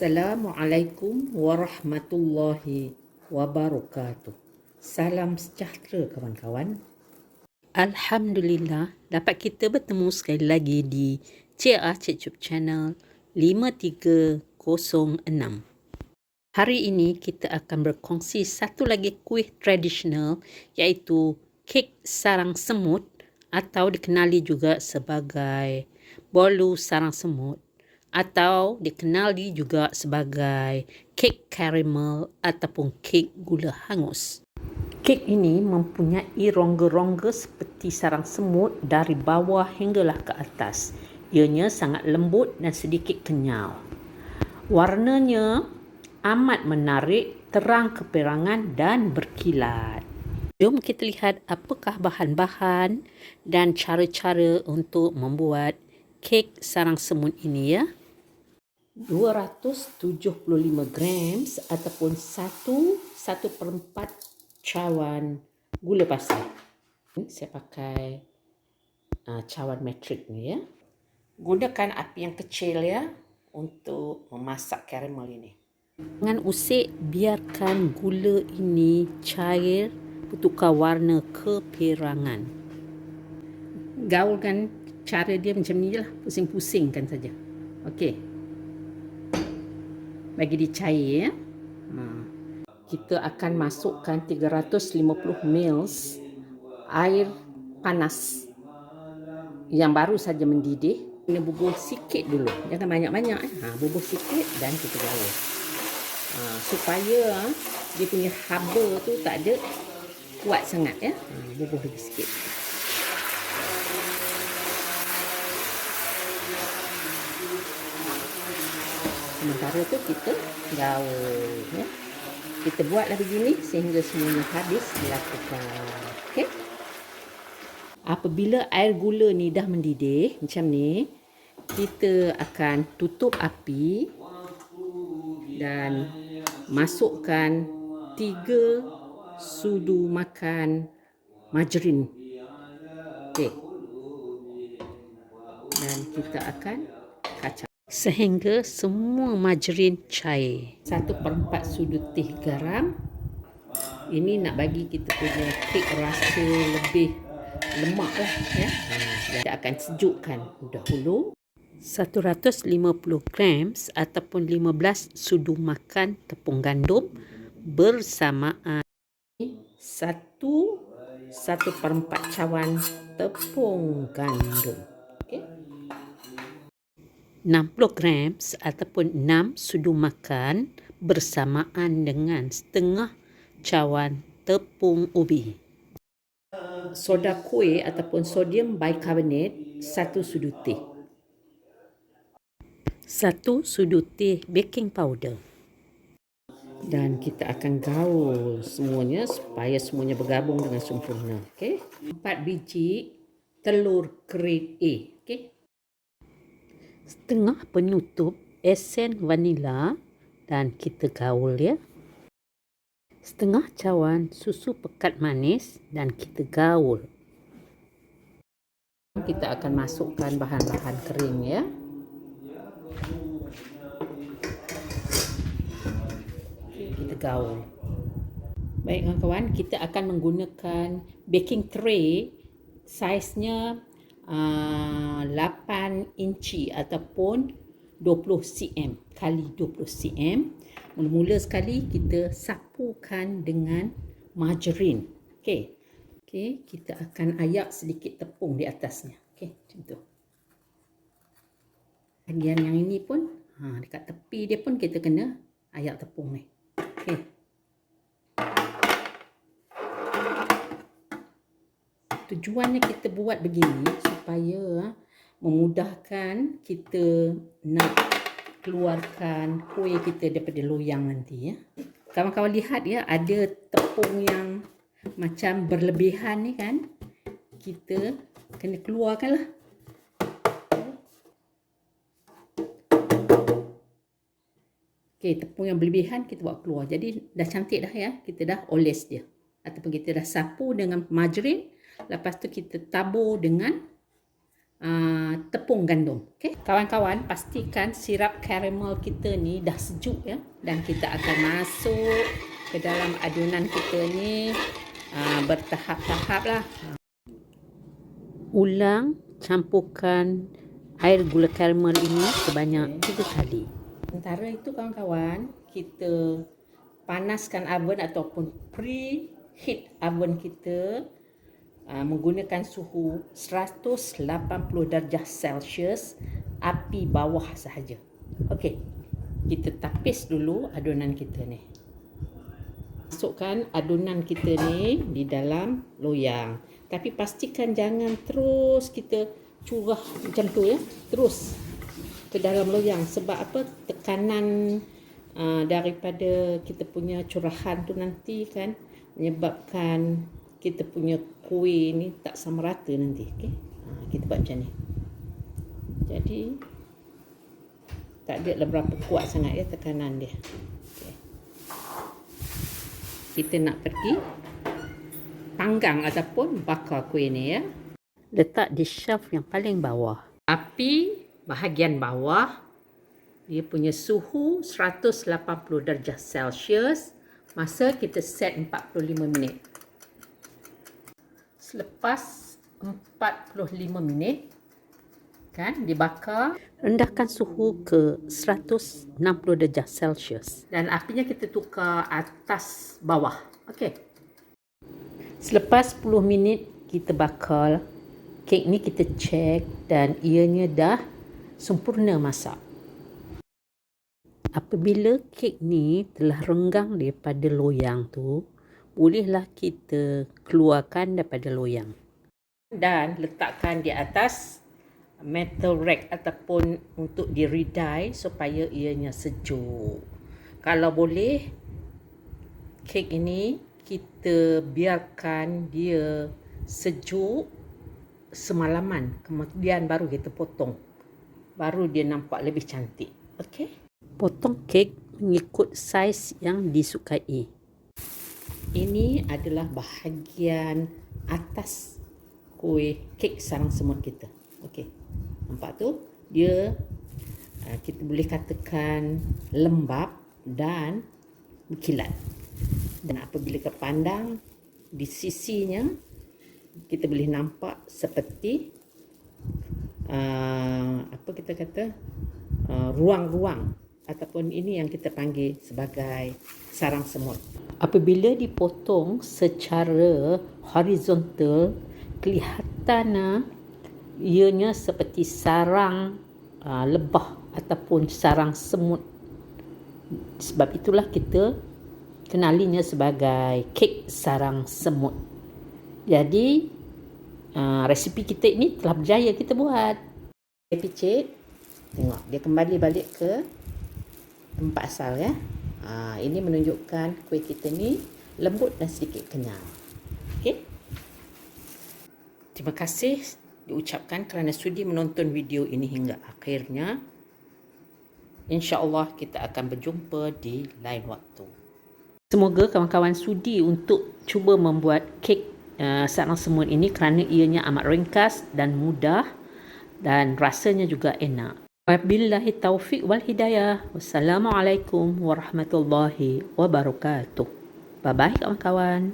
Assalamualaikum warahmatullahi wabarakatuh. Salam sejahtera kawan-kawan. Alhamdulillah dapat kita bertemu sekali lagi di Cik Ah Cik Cup Channel 5306. Hari ini kita akan berkongsi satu lagi kuih tradisional iaitu kek sarang semut atau dikenali juga sebagai bolu sarang semut atau dikenali juga sebagai kek karamel ataupun kek gula hangus. Kek ini mempunyai rongga-rongga seperti sarang semut dari bawah hinggalah ke atas. Ianya sangat lembut dan sedikit kenyal. Warnanya amat menarik, terang keperangan dan berkilat. Jom kita lihat apakah bahan-bahan dan cara-cara untuk membuat kek sarang semut ini ya. 275 gram ataupun 1 1 per 4 cawan gula pasir. Saya pakai uh, cawan metrik ni ya. Gunakan api yang kecil ya untuk memasak karamel ini. Dengan usik biarkan gula ini cair bertukar warna keperangan. Gaulkan cara dia macam ni lah. Pusing-pusingkan saja. Okey bagi dia cair ya. Ha. Kita akan masukkan 350 ml air panas yang baru saja mendidih. Kena bubuh sikit dulu. Jangan banyak-banyak. Eh. Ha, bubuh sikit dan kita gaul. Ha, supaya dia punya haba tu tak ada kuat sangat ya. Ha, bubuh lagi sikit. Sementara tu kita gaul ya. kita buatlah begini sehingga semuanya habis dilakukan okey? Apabila air gula ni dah mendidih macam ni kita akan tutup api dan masukkan tiga sudu makan margarin. Okey. Dan kita akan kacau sehingga semua margarin cair. Satu per empat sudut teh garam. Ini nak bagi kita punya kek rasa lebih lemak lah ya. Kita akan sejukkan dahulu. 150 gram ataupun 15 sudu makan tepung gandum bersamaan satu satu per empat cawan tepung gandum. 60 gram ataupun 6 sudu makan bersamaan dengan setengah cawan tepung ubi. Soda kuih ataupun sodium bicarbonate satu sudu teh. Satu sudu teh baking powder. Dan kita akan gaul semuanya supaya semuanya bergabung dengan sempurna. Okay? Empat biji telur grade A. Okay? Setengah penutup esen vanila dan kita gaul ya. Setengah cawan susu pekat manis dan kita gaul. Kita akan masukkan bahan-bahan kering ya. Kita gaul. Baik kawan-kawan, kita akan menggunakan baking tray saiznya 8 ah, inci ataupun 20 cm kali 20 cm. Mula-mula sekali kita sapukan dengan margarin. Okey. Okey, kita akan ayak sedikit tepung di atasnya. Okey, macam tu. Bahagian yang ini pun ha dekat tepi dia pun kita kena ayak tepung ni. Okey. Tujuannya kita buat begini supaya ah, memudahkan kita nak keluarkan kuih kita daripada loyang nanti ya. Kawan-kawan lihat ya ada tepung yang macam berlebihan ni kan. Kita kena keluarkan lah. Okey, tepung yang berlebihan kita buat keluar. Jadi dah cantik dah ya. Kita dah oles dia. Ataupun kita dah sapu dengan margarin. Lepas tu kita tabur dengan uh, tepung gandum. Okay? Kawan-kawan, pastikan sirap karamel kita ni dah sejuk ya. Dan kita akan masuk ke dalam adunan kita ni uh, bertahap-tahap lah. Ulang campurkan air gula karamel ini sebanyak tiga kali. Sementara itu kawan-kawan, kita panaskan oven ataupun preheat oven kita uh, menggunakan suhu 180 darjah Celsius api bawah sahaja. Okey. Kita tapis dulu adunan kita ni. Masukkan adunan kita ni di dalam loyang. Tapi pastikan jangan terus kita curah macam tu ya. Terus ke dalam loyang sebab apa? Tekanan uh, daripada kita punya curahan tu nanti kan menyebabkan kita punya kuih ni tak sama rata nanti. Okay? Ha, kita buat macam ni. Jadi, tak ada lah berapa kuat sangat ya tekanan dia. Okay. Kita nak pergi panggang ataupun bakar kuih ni ya. Letak di shelf yang paling bawah. Api bahagian bawah dia punya suhu 180 darjah Celsius masa kita set 45 minit selepas 45 minit kan dibakar. Rendahkan suhu ke 160 darjah Celsius. Dan apinya kita tukar atas bawah. Okey. Selepas 10 minit kita bakar kek ni kita check dan ianya dah sempurna masak. Apabila kek ni telah renggang daripada loyang tu bolehlah kita keluarkan daripada loyang dan letakkan di atas metal rack ataupun untuk di redai supaya ianya sejuk. Kalau boleh kek ini kita biarkan dia sejuk semalaman kemudian baru kita potong. Baru dia nampak lebih cantik. Okey. Potong kek mengikut saiz yang disukai ini adalah bahagian atas kuih kek sarang semut kita. Okey. Nampak tu? Dia uh, kita boleh katakan lembap dan berkilat. Dan apabila kita pandang di sisinya kita boleh nampak seperti uh, apa kita kata uh, ruang-ruang ataupun ini yang kita panggil sebagai sarang semut apabila dipotong secara horizontal kelihatan ianya seperti sarang uh, lebah ataupun sarang semut. Sebab itulah kita kenalinya sebagai kek sarang semut. Jadi uh, resipi kita ini telah berjaya kita buat. Dia picit tengok dia kembali balik ke tempat asal ya Ha, ini menunjukkan kuih kita ni lembut dan sedikit kenyal. Okey. Terima kasih diucapkan kerana sudi menonton video ini hingga akhirnya. InsyaAllah kita akan berjumpa di lain waktu. Semoga kawan-kawan sudi untuk cuba membuat kek uh, sarang semut ini kerana ianya amat ringkas dan mudah dan rasanya juga enak. Wabillahi taufiq wal hidayah. Wassalamualaikum warahmatullahi wabarakatuh. Bye bye kawan-kawan.